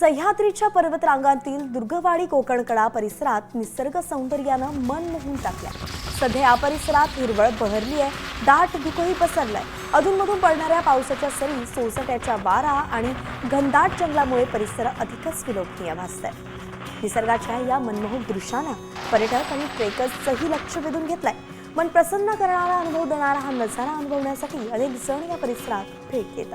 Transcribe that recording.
सह्याद्रीच्या पर्वतरांगातील दुर्गवाडी कोकणकडा परिसरात निसर्ग सौंदर्यानं मन मोहून टाकलं सध्या या परिसरात हिरवळ बहरली आहे दाट धुकही पसरलाय. अधूनमधून पडणाऱ्या पावसाच्या सरी सोसट्याच्या वारा आणि घनदाट जंगलामुळे परिसर अधिकच विलोभनीय भासतंय. निसर्गाच्या या मनमोहक दृश्यानं पर्यटक आणि ट्रेकर्सचंही लक्ष वेधून घेतलंय. मन प्रसन्न करणारा अनुभव देणारा हा नजारा अनुभवण्यासाठी अनेक जण या परिसरात भेट देत